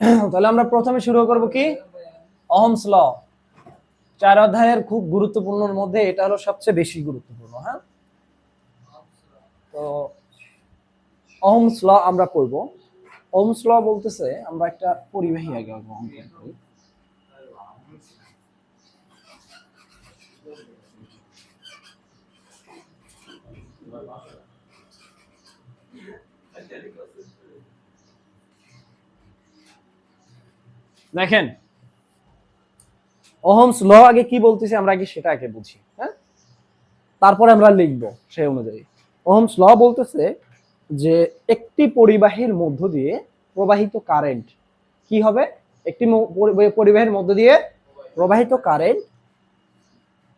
তাহলে আমরা প্রথমে শুরু করব কি? অহমস ল চার অধ্যায়ের খুব গুরুত্বপূর্ণ মধ্যে এটা হলো সবচেয়ে বেশি গুরুত্বপূর্ণ হ্যাঁ? তো অহমস ল আমরা করব। অহমস ল বলতেছে, আমরা একটা পরিবাহী আগে অঙ্কন করি। দেখেন ওহমস ল আগে কি বলতেছি আমরা আগে সেটা আগে বুঝি হ্যাঁ? তারপরে আমরা লিখব সেই অনুযায়ী। ওহমস ল বলতেছে যে একটি পরিবাহীর মধ্য দিয়ে প্রবাহিত কারেন্ট কি হবে? একটি পরিবাহীর মধ্য দিয়ে প্রবাহিত কারেন্ট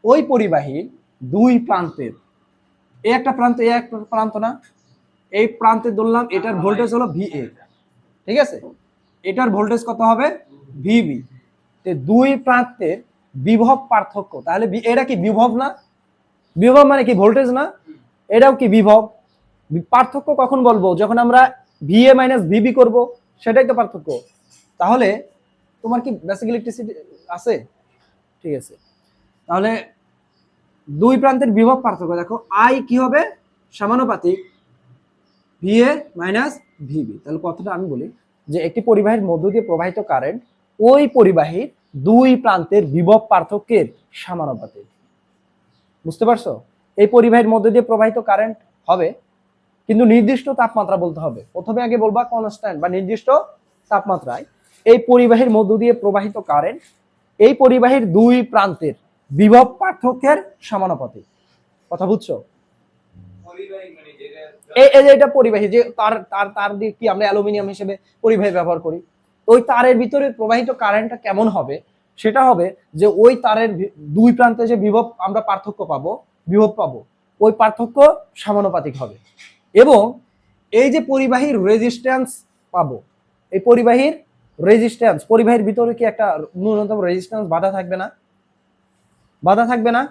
ওই পরিবাহীর দুই প্রান্তের। এই একটা প্রান্ত এই একটা প্রান্ত না। এই প্রান্তে ধরলাম এটার ভোল্টেজ হলো ভিএ ঠিক আছে? এটার ভোল্টেজ কত হবে? ভিবি দুই প্রান্তের বিভব পার্থক্য। তাহলে এটা কি বিভব না? বিভব মানে কি ভোল্টেজ না? এটাও কি বিভব? পার্থক্য কখন বলব? যখন আমরা ভিএ মাইনাস ভিবি করব, সেটাই তো পার্থক্য। তাহলে তোমার কি বেসিক ইলেকট্রিসিটি আছে? ঠিক আছে। তাহলে দুই প্রান্তের বিভব পার্থক্য। দেখো আই কি হবে? সমানুপাতিক ভিএ মাইনাস ভিবি তাহলে কথাটা আমি বলি যে একটি পরিবাহের মধ্য দিয়ে প্রবাহিত কারেন্ট ওই পরিবাহীর দুই প্রান্তের বিভব পার্থক্যের সমানুপাতিক। বুঝতে পারছ? এই পরিবাহীর মধ্যে দিয়ে প্রবাহিত কারেন্ট হবে কিন্তু নির্দিষ্ট তাপমাত্রা বলতে হবে। প্রথমে আগে বলবা কনস্ট্যান্ট বা নির্দিষ্ট তাপমাত্রায়। এই পরিবাহীর মধ্য দিয়ে প্রবাহিত কারেন্ট এই পরিবাহীর দুই প্রান্তের বিভব পার্থক্যের সমানুপাতিক। কথা বুঝছ? এই এই যে এটা পরিবাহী যে তার তার তার দিয়ে কি আমরা অ্যালুমিনিয়াম হিসেবে পরিবাহী ব্যবহার করি? ওই তারের ভিতরে প্রবাহিত কারেন্টটা কেমন হবে? সেটা হবে যে ওই তারের দুই প্রান্তে যে বিভব আমরা পার্থক্য পাবো, বিভব পাবো, ওই পার্থক্য সমানুপাতিক হবে। এবং এই যে পরিবাহীর রেজিস্ট্যান্স পাবো, এই পরিবাহীর রেজিস্ট্যান্স পরিবাহীর ভিতরে কি একটা ন্যূনতম রেজিস্ট্যান্স বাধা থাকবে না? বাধা থাকবে না?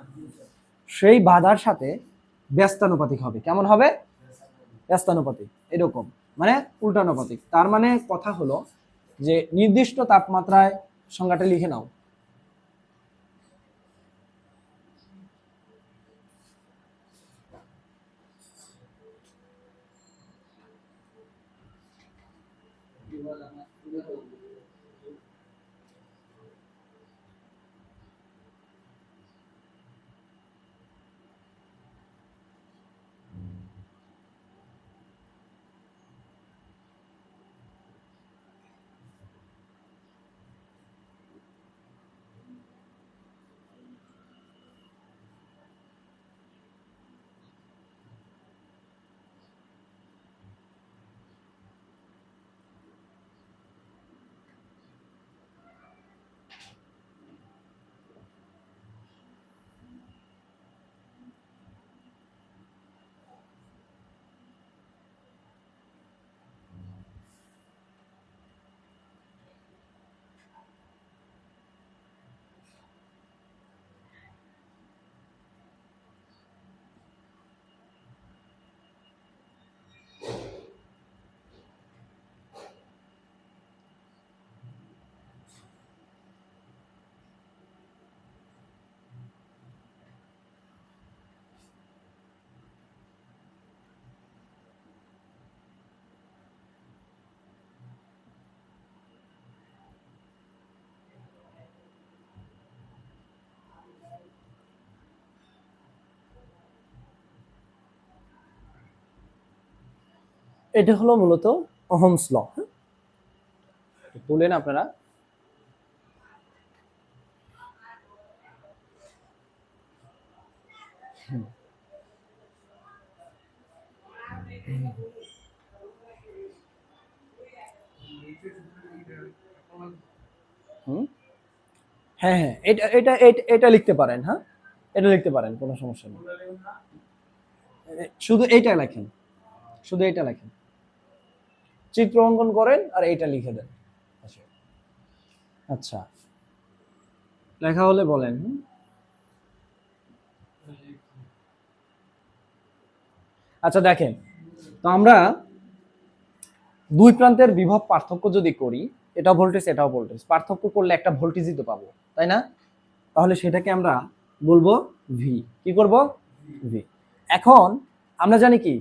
সেই বাধার সাথে ব্যস্তানুপাতিক হবে। কেমন হবে? ব্যস্তানুপাতিক। এরকম। মানে উল্টানুপাতিক। তার মানে কথা হলো যে নির্দিষ্ট তাপমাত্রায় সংজ্ঞাটা লিখে নাও। এটা হলো মূলত অহমস ল তুলেন আপনারা? হ্যাঁ হ্যাঁ এটা এটা এটা- এটা লিখতে পারেন হ্যাঁ? এটা লিখতে পারেন কোনো সমস্যা নেই। শুধু এইটা লেখেন। শুধু এইটা লেখেন। চিত্র অঙ্কন করেন আর এইটা লিখে দেন। আচ্ছা। আচ্ছা। লেখা হলে বলেন? আচ্ছা দেখেন। তো আমরা দুই প্রান্তের বিভব পার্থক্য যদি করি এটা ভোল্টেজ এটাও ভোল্টেজ পার্থক্য করলে একটা ভোল্টেজই তো পাবো, তাই না? তাহলে সেটাকে আমরা বলব ভি কি করব? ভি এখন আমরা জানি কি?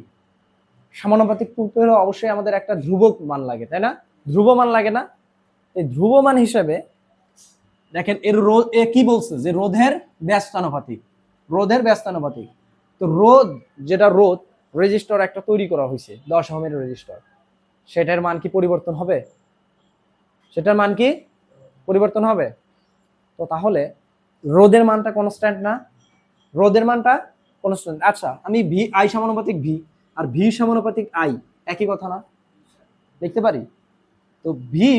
সমানুপাতিক তুলতে হলে অবশ্যই আমাদের একটা ধ্রুবক মান লাগে, তাই না? ধ্রুব মান লাগে না। এই ধ্রুব মান হিসেবে দেখেন, এর রোধ এ কি বলছে? যে রোধের ব্যস্তানুপাতিক রোধের ব্যস্তানুপাতিক। তো রোধ, যেটা রোধ, রেজিস্টার একটা তৈরি করা হয়েছে, দশ ওহমের রেজিস্টার। সেটার মান কি পরিবর্তন হবে? সেটার মান কি পরিবর্তন হবে? তো তাহলে রোদের মানটা কনস্ট্যান্ট না? রোদের মানটা কনস্ট্যান্ট আচ্ছা আমি ভি আই সমানুপাতিক ভি আর ভি সমানুপাতিক আই, একই কথা না? দেখতে পারি? তো ভি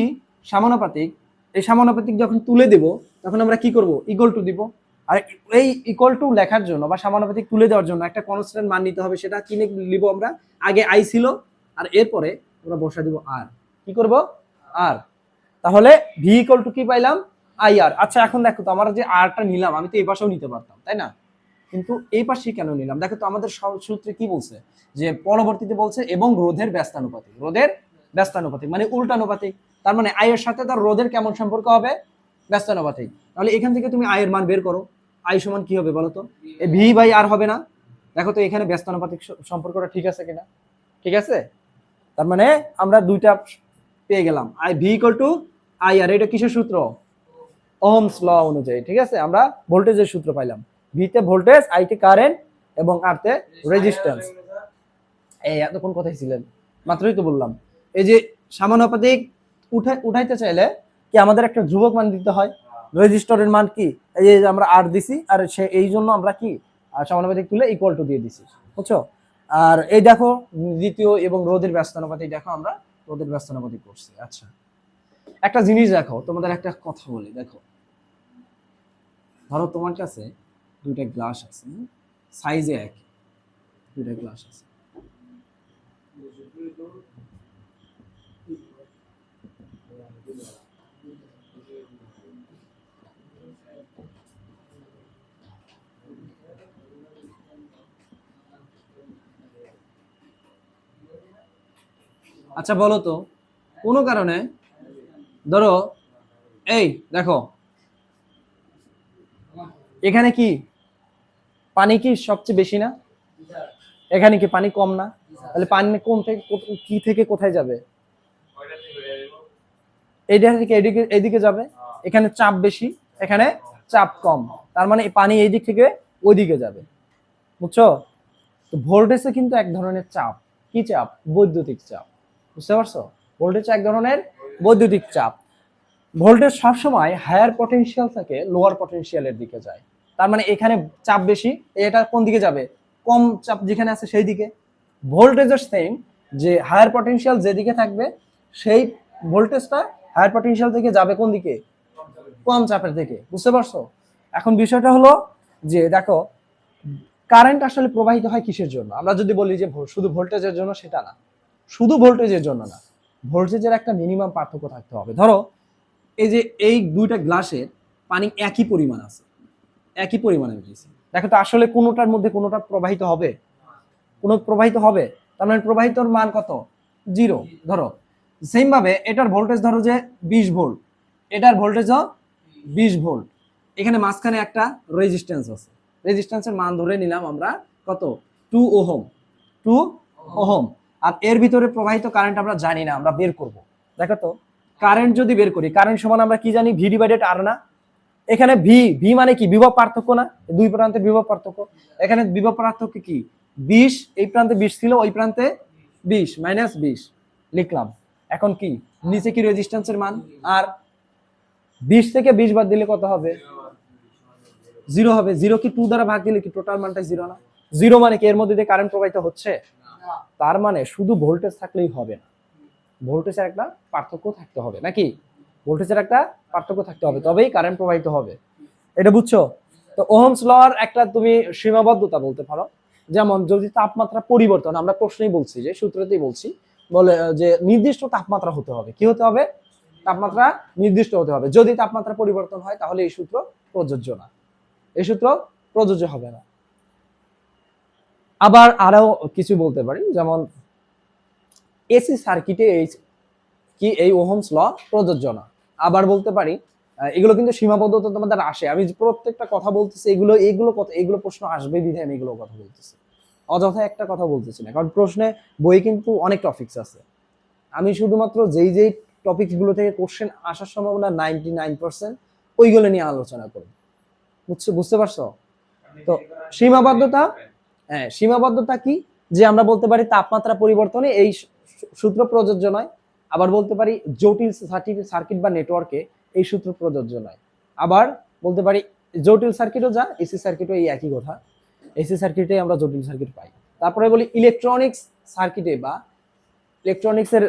সমানুপাতিক, এই সমানুপাতিক যখন তুলে দেব, তখন আমরা কি করব? ইকুয়াল টু দিব। আর এই ইকুয়াল টু লেখার জন্য বা সমানুপাতিক তুলে দেওয়ার জন্য একটা কনস্ট্যান্ট মান নিতে হবে, সেটা কিনে নিব আমরা? আগে আই ছিল, আর এরপরে আমরা বসা দিব আর কি করব? আর তাহলে ভি ইকুয়াল টু কি পাইলাম? আই আর আচ্ছা এখন দেখো তো আমরা যে আরটা নিলাম, আমি তো এই পাশেও নিতে পারতাম, তাই না? কিন্তু এই পাশে কেন নিলাম? দেখো তো আমাদের সূত্রে কি বলছে? যে পরবর্তীতে বলছে এবং রোধের ব্যস্তানুপাতিক। রোধের ব্যস্তানুপাতিক মানে উল্টানুপাতিক। তার মানে আয়ের সাথে তার রোধের কেমন সম্পর্ক হবে? ব্যস্তানুপাতিক। তাহলে এখান থেকে তুমি আয়ের মান বের করো। আই সমান কি হবে বলো তো? এই ভি বাই আর হবে না? দেখো তো এখানে ব্যস্তানুপাতিক সম্পর্কটা ঠিক আছে কিনা? ঠিক আছে? তার মানে আমরা দুইটা পেয়ে গেলাম। I V equal to I R. এটা কিসের সূত্র? ওহমস ল অনুযায়ী। ঠিক আছে? আমরা ভোল্টেজের সূত্র পাইলাম। ভিতে ভোল্টেজ আইতে কারেন্ট এবং আরতে রেজিস্ট্যান্স এই এতক্ষণ কোথায় ছিলেন? মাত্রই তো বললাম। এই যে সমানুপাতিক উঠে উঠাইতে চাইলে কি আমাদের একটা ধ্রুবক মান দিতে হয়? রেজিস্টরের মান কি? এই যে আমরা আর দিছি, আর সে এই জন্য আমরা কি? আর সমানুপাতিক তুলে ইকুয়াল টু দিয়ে দিছি। বুঝছ? আর এই দেখো, দ্বিতীয় এবং রোধের ব্যস্তানুপাতিক দেখো আমরা, রোধের ব্যস্তানুপাতিক করছি। আচ্ছা। একটা জিনিস দেখো, তোমাদের একটা কথা বলি, দেখো। ধরো তোমার কাছে দুইটা গ্লাস আছে সাইজে এক দুইটা গ্লাস আছে। আচ্ছা বলো তো, কোনো কারণে, ধরো, এই, দেখো, এখানে কি? পানি কি সবচেয়ে বেশি না? এখানে কি পানি কম না? তাহলে পানি কোন থেকে, কি থেকে কোথায় যাবে? এইটা থেকে এদিকে এইদিকে যাবে। এখানে চাপ বেশি, এখানে চাপ কম। তার মানে পানি এই দিক থেকে ওই দিকে যাবে। বুঝছ? তো ভোল্টেজে কিন্তু এক ধরনের চাপ। কি চাপ? বৈদ্যুতিক চাপ। বুঝতে পারছ? ভোল্টেজ এক ধরনের বৈদ্যুতিক চাপ। ভোল্টেজ সবসময় হায়ার পটেনশিয়াল থেকে লোয়ার পটেনশিয়ালের দিকে যায়। তার মানে এখানে চাপ বেশি, এটা কোন দিকে যাবে? কম চাপ যেখানে আছে সেই দিকে। ভোল্টেজের সেম যে হায়ার পটেনশিয়াল যেদিকে থাকবে, সেই ভোল্টেজটা হায়ার পটেনশিয়াল থেকে যাবে কোন দিকে? কম চাপের দিকে, বুঝতে পারছ? এখন বিষয়টা হলো যে, দেখো কারেন্ট আসলে প্রবাহিত হয় কিসের জন্য? আমরা যদি বলি যে শুধু ভোল্টেজের জন্য সেটা না। শুধু ভোল্টেজের জন্য না। ভোল্টেজের একটা মিনিমাম পার্থক্য থাকতে হবে। ধরো, এই যে এই দুইটা গ্লাসের পানি একই পরিমাণ আছে। একই পরিমাণে দিয়েছে দেখো তো আসলে কোনোটার মধ্যে কোনোটা প্রবাহিত হবে? কোনো প্রবাহিত হবে? তার মানে প্রবাহিতর মান কত? জিরো। ধরো সেম ভাবে এটার ভোল্টেজ ধরো যে বিশ ভোল্ট এটার ভোল্টেজও বিশ ভোল্ট এখানে মাঝখানে একটা রেজিস্ট্যান্স আছে। রেজিস্ট্যান্সের মান ধরে নিলাম আমরা কত? Two ohm. Two ohm. আর এর ভিতরে প্রবাহিত কারেন্ট আমরা জানি না, আমরা বের করব। দেখো তো কারেন্ট যদি বের করি কারেন্ট সমান আমরা কি জানি? ভি ডিভাইডেড আর না? এখানে ভি ভি মানে কি? বিভব পার্থক্য না? দুই প্রান্তের বিভব পার্থক্য। এখানে বিভব পার্থক্য কি? বিশ এই প্রান্তে বিশ ছিল ওই প্রান্তে বিশ মাইনাস বিশ। লিখলাম। এখন কি? নিচে কি রেজিস্ট্যান্সের মান? আর বিশ থেকে বিশ বাদ দিলে কত হবে? জিরো হবে। জিরো কি টু দ্বারা ভাগ দিলে কি? টোটাল মানটা জিরো না? জিরো মানে কি? এর মধ্যে দিয়ে কারেন্ট প্রবাহিত হচ্ছে? তার মানে শুধু ভোল্টেজ থাকলেই হবে না। ভোল্টেজের একটা পার্থক্য থাকতে হবে নাকি? ভোল্টেজের একটা পার্থক্য থাকতে হবে, তবেই কারেন্ট প্রবাহিত হবে। এটা বুঝছ? তো ওহমস লর একটা তুমি সীমাবদ্ধতা বলতে পারো। যেমন যদি তাপমাত্রা পরিবর্তন, আমরা প্রশ্নেই বলছি যে, সূত্রতেই বলছি, বলে যে নির্দিষ্ট তাপমাত্রা হতে হবে। কি হতে হবে? তাপমাত্রা নির্দিষ্ট হতে হবে। যদি তাপমাত্রা পরিবর্তন হয়, তাহলে এই সূত্র প্রযোজ্য না। এই সূত্র প্রযোজ্য হবে না। আবার আরও কিছু বলতে পারি, যেমন এসি সার্কিটে এই কি, এই ওহমস ল প্রযোজ্য না। আবার বলতে পারি এগুলো কিন্তু সীমাবদ্ধতা তোমাদের আসে। আমি প্রত্যেকটা কথা বলতেছি, এগুলো এগুলো কথা এগুলো প্রশ্ন আসবে বিধে আমি এগুলো কথা বলতেছি। অযথা একটা কথা বলতেছি না, কারণ প্রশ্নে বই কিন্তু অনেক টপিকস আছে। আমি শুধুমাত্র যেই যেই টপিকসগুলো থেকে কোশ্চেন আসার সম্ভাবনা নাইনটি নাইন পার্সেন্ট ওইগুলো নিয়ে আলোচনা করব। বুঝছ, বুঝতে পারছ? তো সীমাবদ্ধতা হ্যাঁ সীমাবদ্ধতা কি? যে আমরা বলতে পারি তাপমাত্রা পরিবর্তনে এই সূত্র প্রযোজ্য নয় আবার বলতে পারি জটিল সার্কিট বা নেটওয়ার্কে এই সূত্র প্রযোজ্য নয়। আবার বলতে পারি জটিল সার্কিটও যা এসি সার্কিটও এই একই কথা। এসি সার্কিটে আমরা জটিল সার্কিট পাই। তারপরে বলি ইলেকট্রনিক্স সার্কিটে বা ইলেকট্রনিক্সের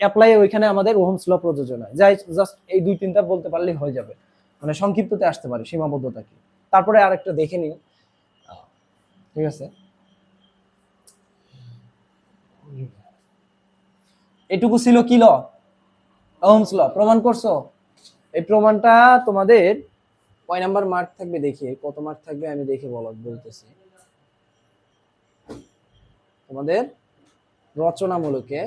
অ্যাপ্লাই ওইখানে আমাদের ওহমস ল প্রযোজ্য নয়। যাই জাস্ট এই দুই তিনটা বলতে পারলেই হয়ে যাবে। মানে সংক্ষিপ্ততে আসতে পারে সীমাবদ্ধতা কি তারপরে আরেকটা দেখে নিই। ঠিক আছে? এটুকু ছিল কি ল? Ohm's law. প্রমাণ করছ? এই প্রমাণটা তোমাদের কয় নাম্বার মার্ক থাকবে দেখি। কত মার্ক থাকবে আমি দেখে বল বলতেছি। তোমাদের রচনামূলকে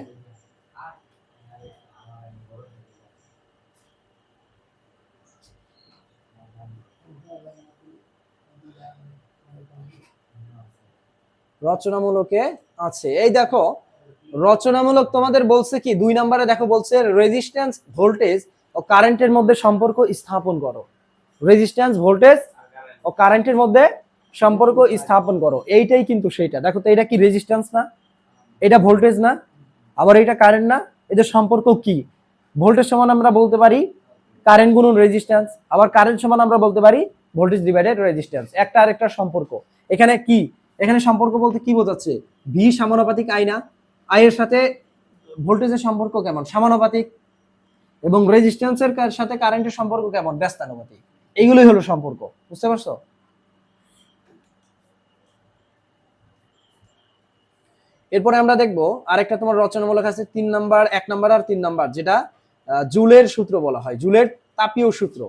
রচনামূলকে আছে। এই দেখো রচনামূলক তোমাদের বলছে কি? দুই নম্বরে দেখো বলছে রেজিস্ট্যান্স ভোল্টেজ ও কারেন্টের মধ্যে সম্পর্ক স্থাপন করো। রেজিস্ট্যান্স ভোল্টেজ ও কারেন্টের মধ্যে সম্পর্ক স্থাপন করো। এইটাই কিন্তু সেইটা। দেখো তো এটা কি রেজিস্ট্যান্স না? এটা ভোল্টেজ না? আবার এটা কারেন্ট না? এদের সম্পর্ক কি? ভোল্টেজ সমান আমরা বলতে পারি কারেন্ট গুণন রেজিস্ট্যান্স আবার কারেন্ট সমান আমরা বলতে পারি ভোল্টেজ ডিভাইডেড রেজিস্ট্যান্স একটা আরেকটা সম্পর্ক। এখানে কি? এখানে সম্পর্ক বলতে কি বোঝাচ্ছে? ভি সমানুপাতিক আই এর সাথে ভোল্টেজের সম্পর্ক কেমন? সমানুপাতিক এবং রেজিস্ট্যান্সের সাথে কারেন্টের সম্পর্ক কেমন? ব্যস্তানুপাতিক। এইগুলোই হলো সম্পর্ক। বুঝতে পারছ? এরপরে আমরা দেখব আরেকটা তোমার রচনামূলক আছে, তিন নাম্বার, এক নাম্বার আর তিন নাম্বার, যেটা জুলের সূত্র বলা হয়। জুলের তাপীয় সূত্র।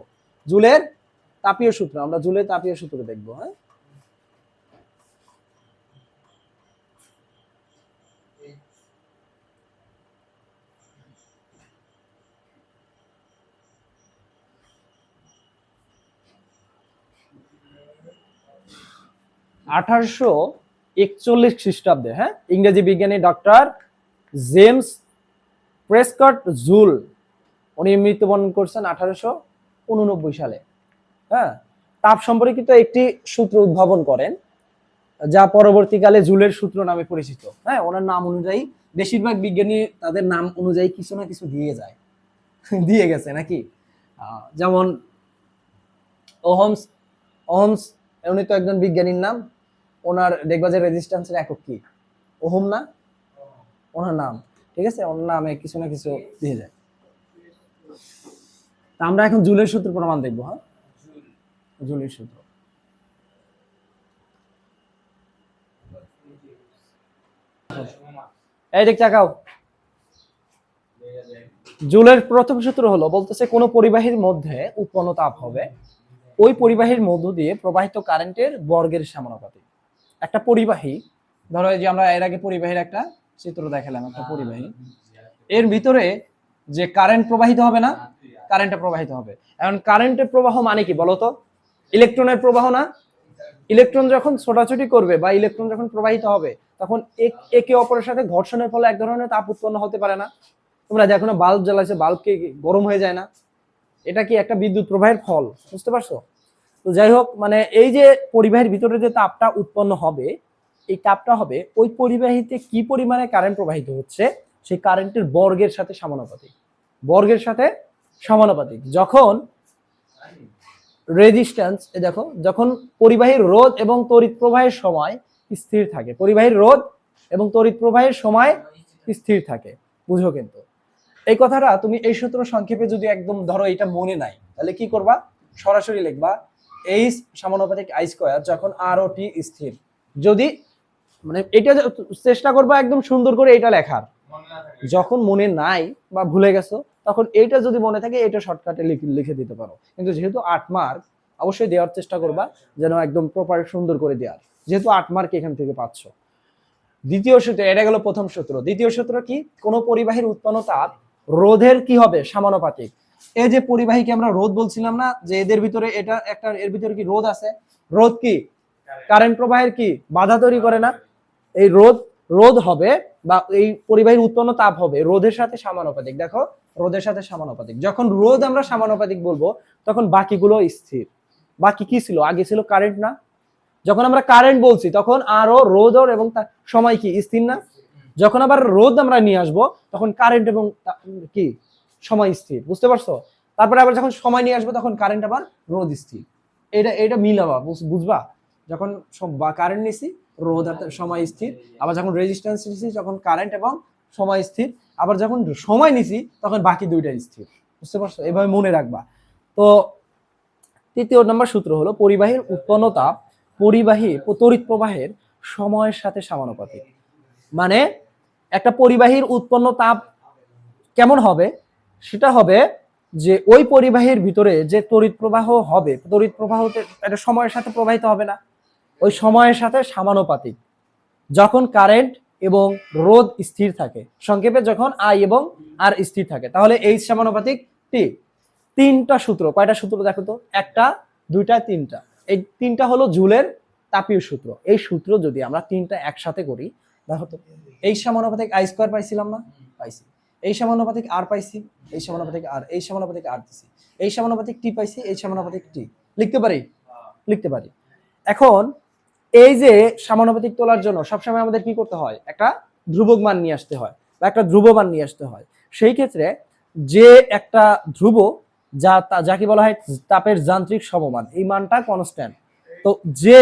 জুলের তাপীয় সূত্র। আমরা জুলের তাপীয় সূত্র দেখব হ্যাঁ? আঠারোশো একচল্লিশ খ্রিস্টাব্দে হ্যাঁ? ইংরেজি বিজ্ঞানী ডক্টর জেমস প্রেসকট জুল, উনি মৃত্যুবরণ করছেন আঠারোশো উননব্বই সালে হ্যাঁ? তাপ সম্পর্কিত একটি সূত্র উদ্ভাবন করেন, যা পরবর্তীকালে জুলের সূত্র নামে পরিচিত হ্যাঁ? ওনার নাম অনুযায়ী বেশিরভাগ বিজ্ঞানী তাদের নাম অনুযায়ী কিছু না কিছু দিয়ে যায়, দিয়ে গেছে নাকি? যেমন ওহমস ওহমস, উনি তো একজন বিজ্ঞানীর নাম ওনার দেখবা যে রেজিস্ট্যান্সের একক কি? ওহম না? ওনার নাম, ঠিক আছে? ওনার নামে কিছু না কিছু দিয়ে যায়। তা আমরা এখন জুলের সূত্র প্রমাণ দেখব হ্যাঁ? জুলের সূত্র। এই দিক তাকাও। জুলের প্রথম সূত্র হলো, বলতেছে কোনো পরিবাহীর মধ্যে উৎপন্ন তাপ হবে। ওই পরিবাহীর মধ্য দিয়ে প্রবাহিত কারেন্টের বর্গের সমানুপাতিক। একটা পরিবাহী, ধরো যে আমরা এর আগে পরিবাহীর একটা চিত্র দেখালাম, একটা পরিবাহী। এর ভিতরে যে কারেন্ট প্রবাহিত হবে না কারেন্টটা প্রবাহিত হবে। এখন কারেন্টের প্রবাহ মানে কি বলতো? ইলেকট্রনের প্রবাহ না? ইলেকট্রন যখন ছোটাছুটি করবে বা ইলেকট্রন যখন প্রবাহিত হবে, তখন এক- অপরের সাথে ঘর্ষণের ফলে এক ধরনের তাপ উৎপন্ন হতে পারে না। তোমরা দেখো না বাল্ব জ্বালাইছে বাল্বকে গরম হয়ে যায় না। এটা কি একটা বিদ্যুৎ প্রবাহের ফল, বুঝতে পারছ? তো যাই হোক মানে এই যে পরিবাহীর ভিতরে যে তাপটা উৎপন্ন হবে, এই তাপটা হবে ওই পরিবাহীতে কি পরিমাণে কারেন্ট প্রবাহিত হচ্ছে? সেই কারেন্টের বর্গের সাথে সমানুপাতিক। বর্গের সাথে সমানুপাতিক। যখন রেজিস্ট্যান্স এ দেখো, যখন পরিবাহীর রোধ এবং তড়িৎ প্রবাহের সময় স্থির থাকে, পরিবাহীর রোধ এবং তড়িৎ প্রবাহের সময় স্থির থাকে, বুঝো কিন্তু। এই কথাটা তুমি এই সূত্র সংক্ষেপে যদি একদম ধরো এটা মনে নাই, তাহলে কি করবা? সরাসরি লিখবা এইচ সমানুপাতিক আই স্কোয়ার যখন আর ও টি স্থির, যদি মানে এটা চেষ্টা করবা একদম সুন্দর করে এটা লেখার, যখন মনে নাই বা ভুলে গেছো, তখন এইটা যদি মনে থাকে, এটা শর্টকাটে লিখে দিতে পারো। কিন্তু যেহেতু আট মার্ক অবশ্যই দেওয়ার চেষ্টা করবা যেন একদম প্রপার সুন্দর করে দেওয়ার। যেহেতু আট মার্ক এখান থেকে পাচ্ছ। দ্বিতীয় সূত্র, এটা গেল প্রথম সূত্র। দ্বিতীয় সূত্র কি? কোনো পরিবাহীর উৎপন্ন তাপ রোধের কি হবে? সমানুপাতিক। এই যে পরিবাহীকে আমরা রোধ বলছিলাম না যে এদের ভিতরে এটা একটা এর ভিতরে কি রোধ আছে? রোধ কি? কারেন্ট প্রবাহের কি? বাধা তৈরি করে না? এই রোধ রোধ হবে বা এই পরিবাহীর উৎপন্ন তাপ হবে রোধের সাথে সমানুপাতিক। দেখো রোধের সাথে সমানুপাতিক। যখন রোধ আমরা সমানুপাতিক বলব তখন বাকিগুলো স্থির। বাকি কি ছিল? আগে ছিল কারেন্ট না? যখন আমরা কারেন্ট বলছি তখন আরও রোধর এবং তার সময় কি? স্থির না? যখন আবার রোদ আমরা নিয়ে আসব তখন কারেন্ট এবং কি? সময় স্থির, বুঝতে পারছ? তারপরে আবার যখন সময় নিয়ে আসব তখন কারেন্ট আবার রোদ স্থির। এটা এটা মিলাবা বুঝ- বুঝবা? যখন বা কারেন্ট নিছি রোদ আর সময় স্থির। আবার যখন রেজিস্ট্যান্স নিছি, যখন কারেন্ট এবং সময় স্থির। আবার যখন সময় নিছি, তখন বাকি দুইটা স্থির, বুঝতে পারছ? এভাবে মনে রাখবা। তো তৃতীয় নম্বর সূত্র হলো, পরিবাহীর উৎপন্ন তাপ পরিবাহী, তড়িৎ প্রবাহের সময়ের সাথে সমানুপাতিক। মানে একটা পরিবাহীর উৎপন্ন তাপ কেমন হবে? সেটা হবে যে ওই পরিবাহীর ভিতরে যে তড়িৎ প্রবাহ হবে, তড়িৎ প্রবাহ একটা সময়ের সাথে প্রবাহিত হবে না। ওই সময়ের সাথে সমানুপাতিক। যখন কারেন্ট এবং রোদ স্থির থাকে, সংক্ষেপে যখন আই এবং আর স্থির থাকে, তাহলে এই সমানুপাতিক টি তিনটা সূত্র, কয়টা সূত্র দেখো তো? একটা, দুইটা, তিনটা। এই তিনটা হলো জুলের তাপীয় সূত্র। এই সূত্র যদি আমরা তিনটা একসাথে করি, দেখো তো, এই সমানুপাতিক আই স্কোয়ার পাইছিলাম না? পাইছি। এই সমানুপাতিক আর পাইছি, এই সমানুপাতিক আর এই সমানুপাতিক আর দিছি। এই সমানুপাতিক টি পাইছি, এই সমানুপাতিক টি লিখতে পারি? লিখতে পারি। এখন এই যে সমানুপাতিক তোলার জন্য সবসময় আমাদের কি করতে হয়? একটা ধ্রুবক মান নিয়ে আসতে হয় বা একটা ধ্রুব মান নিয়ে আসতে হয়। সেই ক্ষেত্রে যে একটা ধ্রুব যা যাকে বলা হয় তাপের যান্ত্রিক সমমান, এই মানটা কনস্ট্যান্ট তো যে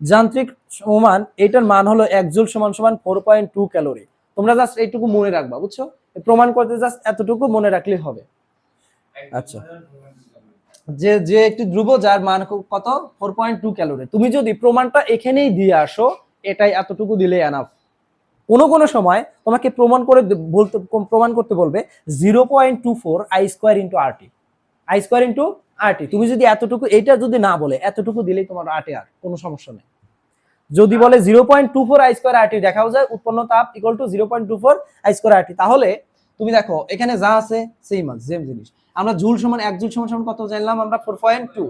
যান্ত্রিক সমমান, এটার মান হলো এক জুল সমান সমান ফোর পয়েন্ট টু ক্যালোরি তোমরা জাস্ট এইটুকু মনে রাখবা, বুঝছ? প্রমাণ করতে জাস্ট এতটুকু মনে রাখলেই হবে। আচ্ছা। যে যে একটি ধ্রুব যার মান কত? ফোর পয়েন্ট টু ক্যালোরি তুমি যদি প্রমাণটা এখানেই দিয়ে আসো এটাই এতটুকু দিলে এনাফ কোনো কোনো সময় তোমাকে প্রমাণ করে বলতে প্রমাণ করতে বলবে zero point two four I square into R T I square into R T তুমি যদি এতটুকু এটা যদি না বলে এতটুকু দিলেই তোমার আটে আর কোনো সমস্যা নেই। যদি বলে zero point two four I square R T দেখাও যায়, উৎপন্ন তাপ equal to zero point two four I square R T তাহলে তুমি দেখো, এখানে যা আছে সেম আছে সেম জিনিস। আমরা জুল সমান এক জুল সমান সমান কত জানলাম আমরা? ফোর পয়েন্ট টু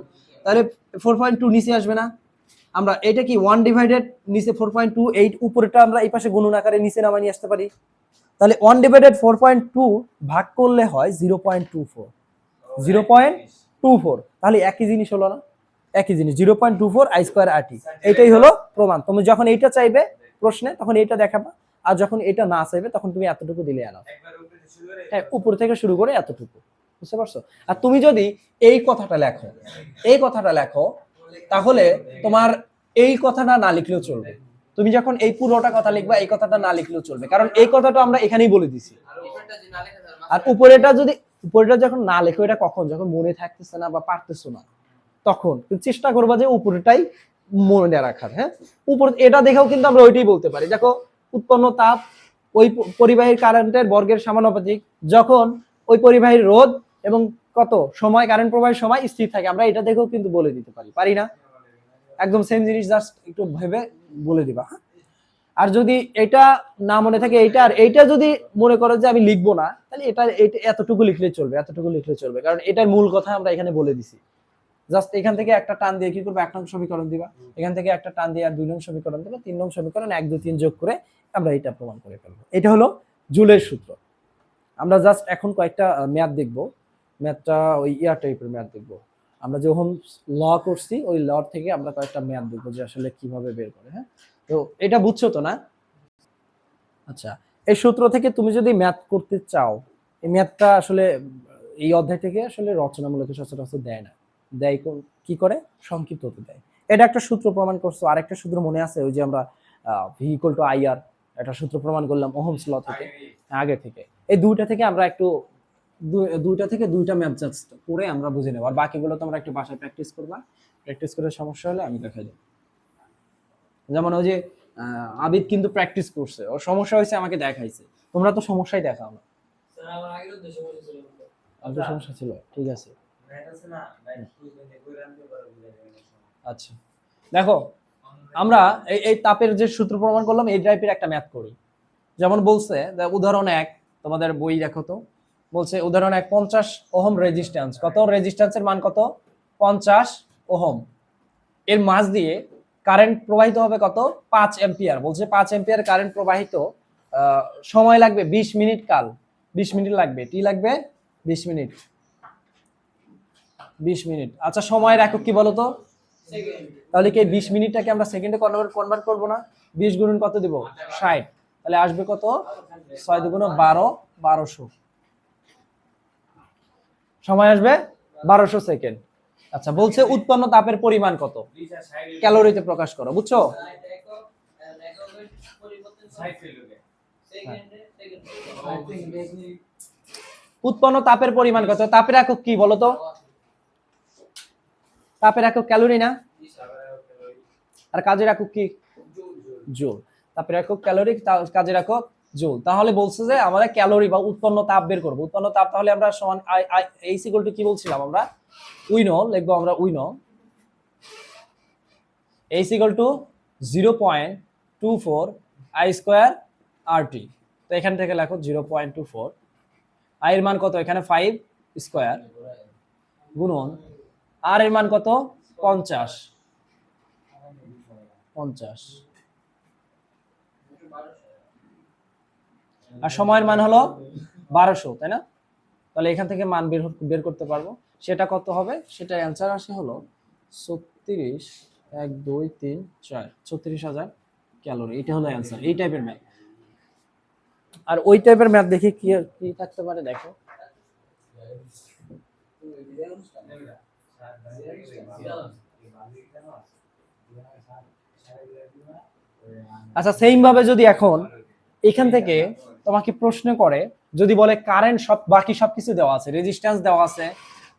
তাহলে ফোর পয়েন্ট টু নিচে আসবে না। আমরা এটা কি ওয়ান ডিভাইডেড নিচে ফোর পয়েন্ট টু এইট উপরেটা আমরা এই পাশে গুণন আকারে নিচে নামাই নিয়ে আসতে পারি। তাহলে one divided four point two ভাগ করলে হয় zero point two four zero point two four তাহলে একই জিনিস হলো না। একই জিনিস zero point two four I square R T এটাই হলো প্রমাণ। তুমি যখন এইটা চাইবে প্রশ্নে, তখন এইটা দেখাবা। আর যখন এটা না চাইবে, তখন তুমি এতটুকু দিলে আনো হ্যাঁ উপর থেকে শুরু করে এতটুকু। বুঝতে পারছ? আর তুমি যদি এই কথাটা লেখো, এই কথাটা লেখো, তাহলে তোমার এই কথাটা না লিখলেও চলবে। তুমি যখন এই পুরোটা কথা লিখবা, এই কথাটা না লিখলেও চলবে। কারণ এই কথাটা আমরা এখানেই বলে দিছি। আর উপরেটা যদি উপরেটা যখন না লেখো, এটা কখন? যখন মনে থাকতেছে না বা পারতেছো না। তখন। চেষ্টা করবা যে উপরেটাই মনে রাখার হ্যাঁ? উপর, এটা দেখেও কিন্তু আমরা ওইটাই বলতে পারি। দেখো, উৎপন্ন তাপ ওই পরিবাহীর কারেন্টের বর্গের সমানুপাতিক যখন ওই পরিবাহীর রোধ এবং কত? সময় কারেন্ট প্রবাহের সময় স্থির থাকে। আমরা এটা দেখেও কিন্তু বলে দিতে পারি। পারি না? একদম সেম জিনিস জাস্ট একটু ভেবে বলে দিবা হ্যাঁ? আর যদি এটা না মনে থাকে, এইটা আর এইটা যদি মনে করো যে আমি লিখব না, তাহলে এটা এতটুকু লিখলে চলবে, এতটুকু লিখলে চলবে। কারণ এটার মূল কথা আমরা এখানে বলে দিছি। জাস্ট এখান থেকে একটা টান দিয়ে কি করবে? এক নং সমীকরণ দিবা। এখান থেকে একটা টান দিয়ে আর দুই নং সমীকরণ দিবা। তিন নং সমীকরণ এক, দুই, তিন যোগ করে আমরা এটা প্রমাণ করে ফেলব। এটা হলো জুলের সূত্র। আমরা জাস্ট এখন কয়েকটা ম্যাথ দেখব। ম্যাথটা ওই ইয়ার টাইপের ম্যাথ দেখব। আমরা যখন ল করছি, ওই ল থেকে আমরা কয়েকটা ম্যাথ দেখব যে আসলে কীভাবে বের করে হ্যাঁ? তো এটা বুঝছ তো না? আচ্ছা এই সূত্র থেকে তুমি যদি ম্যাথ করতে চাও, এই ম্যাথটা আসলে, এই অধ্যায় থেকে আসলে রচনামূলক সচরাচর দেয় না। দেয় কি করে? সংক্ষিপ্ত হতে দেয়। এটা একটা সূত্র প্রমাণ করছ। আরেকটা সূত্র মনে আছে ওই যে আমরা ভেহিকল টু আইআর একটা সূত্র প্রমাণ করলাম ওহমস ল থেকে। আগে থেকে। এই দুইটা থেকে আমরা একটু দুইটা থেকে দুইটা ম্যাপ জাস্ট করে আমরা বুঝে নেব। আর বাকিগুলো তোমরা একটু বাসায় প্র্যাকটিস করবা। প্র্যাকটিস করে সমস্যা হলে আমি দেখাই দেবো। যেমন ওই যে আবিদ কিন্তু প্র্যাকটিস করছে। ওর সমস্যা হয়েছে আমাকে দেখাইছে। তোমরা তো সমস্যাই দেখাও না। সমস্যা ছিল। ঠিক আছে। আচ্ছা। দেখো, আমরা এই এই তাপের যে সূত্র প্রমাণ করলাম, এই টাইপের একটা ম্যাথ করি। যেমন বলছে উদাহরণ এক, তোমাদের বই দেখো তো, বলছে উদাহরণ এক, পঞ্চাশ ওহম রেজিস্ট্যান্স কত? রেজিস্ট্যান্সের মান কত? পঞ্চাশ ওহম। এর মাঝ দিয়ে কারেন্ট প্রবাহিত হবে কত? পাঁচ এম্পিয়ার বলছে পাঁচ এম্পিয়ার কারেন্ট প্রবাহিত সময় লাগবে বিশ মিনিট কাল। বিশ মিনিট লাগবে। টি লাগবে বিশ মিনিট। বিশ মিনিট। আচ্ছা সময়ের একক কি বলতো? তাহলে কি বিশ মিনিটটাকে আমরা সেকেন্ডে কনভার্ট করব না? বিশ গুণন কত দিব? ষাট। তাহলে আসবে কত? ছয় দুগুণ বারো, বারোশো। সময় আসবে? বারোশো সেকেন্ড আচ্ছা বলছে উৎপন্ন তাপের পরিমাণ কত? ক্যালোরিতে প্রকাশ করো, বুঝছ? উৎপন্ন তাপের পরিমাণ কত? তাপের একক কি বলতো? তাপের একক ক্যালোরি না? আর কাজের একক কি? জুল। তাপের একক ক্যালোরি কাজের একক জুল। তাহলে বলছে যে আমরা ক্যালোরি বা উৎপন্ন তাপ বের করব। উৎপন্ন তাপ তাহলে আমরা সমান এই সিকল টু কি বলছিলাম আমরা? উইনো লিখব আমরা উইনো H equal to zero point two four I square R T তো এখান থেকে লেখো zero point two four I এর মান কত? এখানে ফাইভ স্কোয়ার গুণন। আর এর মান কত? পঞ্চাশ। পঞ্চাশ। আর সময়ের মান হলো বারোশো, তাই না? তাহলে এখান থেকে মান বের বের করতে পারব। সেটা কত হবে? সেটা অ্যান্সার আসে হলো ছত্রিশ, এক, দুই, তিন, চার। ছত্রিশ হাজার ক্যালোরি। এটা হলো অ্যান্সার এই টাইপের ম্যাথ আর ওই টাইপের ম্যাথ দেখে কি কি থাকতে পারে দেখো? আচ্ছা সেম ভাবে যদি এখন এখান থেকে তোমাকে প্রশ্ন করে, যদি বলে কারেন্ট সব, বাকি সবকিছু দেওয়া আছে রেজিস্ট্যান্স দেওয়া আছে,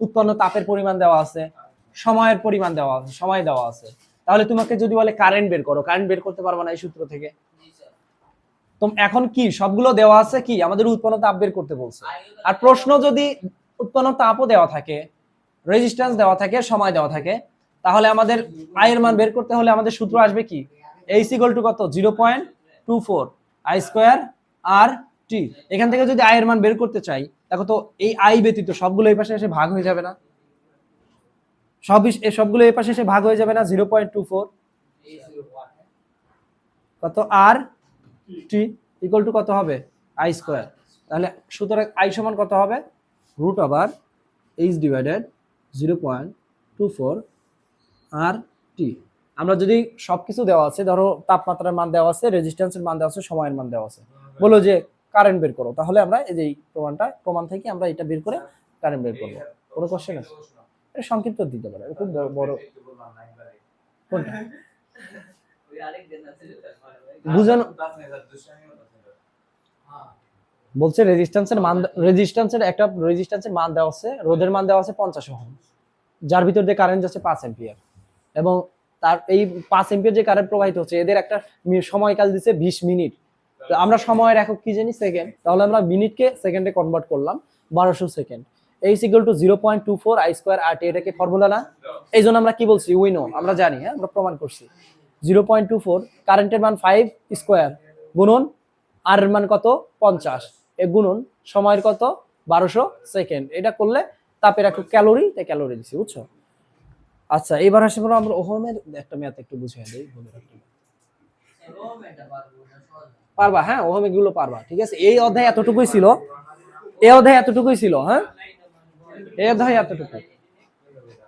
উৎপন্ন তাপের পরিমাণ দেওয়া আছে, সময়ের পরিমাণ দেওয়া আছে, সময় দেওয়া আছে, তাহলে তোমাকে যদি বলে কারেন্ট বের করো কারেন্ট বের করতে পারবে না এই সূত্র থেকে। তো এখন কি, সবগুলো দেওয়া আছে কি? আমাদের উৎপন্ন তাপ বের করতে বলছে। আর প্রশ্ন যদি উৎপন্ন তাপও দেওয়া থাকে রেজিস্ট্যান্স দেওয়া থাকে, সময় দেওয়া থাকে। তাহলে আমাদের আয়ের মান বের করতে হলে আমাদের সূত্র আসবে কি? এইচ ইকুয়াল টু কত? Zero point two four I square R T এখান থেকে যদি আয়ের মান বের করতে চাই, দেখো তো এই আই ব্যতীত সবগুলো এই পাশে এসে ভাগ হয়ে যাবে না। সব সবগুলো এই পাশে এসে ভাগ হয়ে যাবে না জিরো পয়েন্ট টু ফোর কত? আর টি ইকুয়াল টু কত হবে? আই স্কোয়ার তাহলে সুতরাং আই সমান কত হবে? রুট আবার H divided zero point two four R T. আমরা যদি সবকিছু দেওয়া আছে ধরো তাপমাত্রার মান দেওয়া আছে রেজিস্ট্যান্সের মান দেওয়া আছে সময়ের মান দেওয়া আছে। বলো যে কারেন্ট বের করো তাহলে আমরা এই যে প্রমাণটা প্রমাণ থেকে আমরা এটা বের করে কারেন্ট বের করব। কোনো কোশ্চেন আছে? এটা সংক্ষিপ্ত দিতে পারে খুব বড়। কোনটা? বুঝানো বলছে রেজিস্ট্যান্সের মান রেজিস্ট্যান্সের একটা রেজিস্ট্যান্সের মান দেওয়া আছে রোধের মান দেওয়া আছে পঞ্চাশ ওহম যার ভিতর দিয়ে কারেন্ট যাচ্ছে পাঁচ এম্পিয়ার এবং তার এই পাঁচ এম্পিয়ার যে কারেন্ট প্রবাহিত হচ্ছে এদের একটা সময়কাল দিচ্ছে বিশ মিনিট। তো আমরা সময়ের একক কি জানি? সেকেন্ড তাহলে আমরা মিনিটকে সেকেন্ডে কনভার্ট করলাম বারোশো second H equal to zero point two four I square R T এটাকে ফর্মুলা না? এই জন্য আমরা কি বলছি? উইনো আমরা জানি হ্যাঁ আমরা প্রমাণ করছি। জিরো পয়েন্ট টু ফোর কারেন্টের মান ফাইভ স্কোয়ার গুণন আর এর মান কত? পঞ্চাশ। এ গুণন সময়ের কত? বারোশো সেকেন্ড। এটা করলে তাপের একটু ক্যালোরি, তাই ক্যালোরি দিছি, বুঝছ? আচ্ছা এবার আসে বলো, আমরা ওহমের একটা মেয়াদ একটু বুঝিয়ে দিই। পারবা হ্যাঁ ওহম এগুলো পারবা, ঠিক আছে? এই অধ্যায় এতটুকুই ছিল। এই অধ্যায় এতটুকুই ছিল হ্যাঁ? এই অধ্যায় এতটুকু